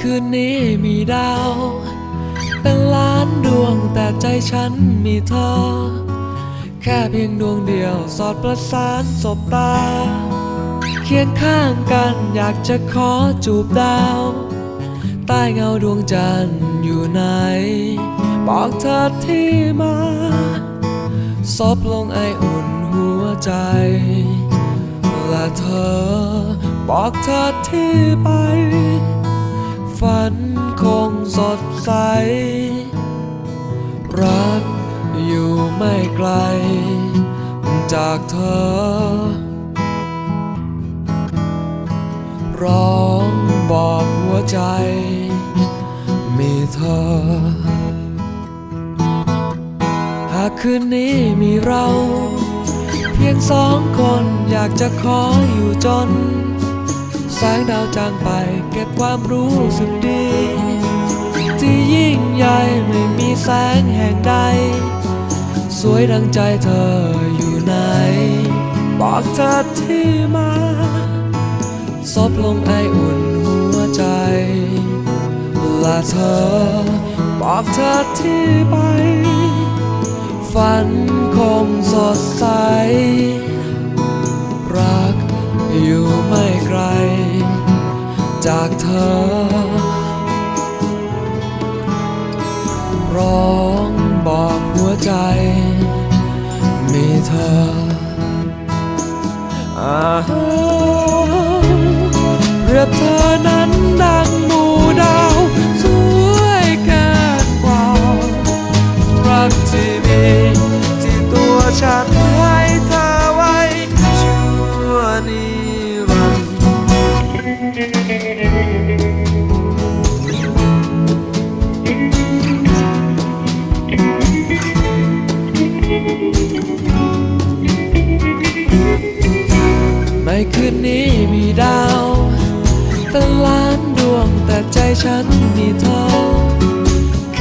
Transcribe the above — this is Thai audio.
คืนนี้มีดาว เป็นล้านดวงแต่ใจฉันมีเธอ แค่เพียงดวงเดียวสอดประสานสบตา เคียงข้างกันอยากจะขอจูบดาว ใต้เงาดวงจันทร์อยู่ไหน บอกเธอที่มาซบลงไออุ่นหัวใจ และเธอบอกเธอที่ไป คงสดใส รักอยู่ไม่ไกล จากเธอ ร้องบอกหัวใจ มีเธอ หากคืนนี้มีเรา เพียงสองคนอยากจะขออยู่จน งดาวจางไป เก็บความรู้สึกดี ที่ยิ่งใหญ่ไม่มีแสงแห่งใด สวยดังใจเธออยู่ไหน บอกเธอที่มาซบลงไออุ่นหัวใจและเธอ บอกเธอที่ไป ฝันคงสดใส จากเธอ ร้องบอกหัวใจ มีเธอเรียบเธอนั้นดังหมู่ดาวสวยเกินกว่ารักที่มีที่ตัวฉันให้เธอ คืนนี้มีดาวแต่ล้านดวงแต่ใจฉันมีเธอ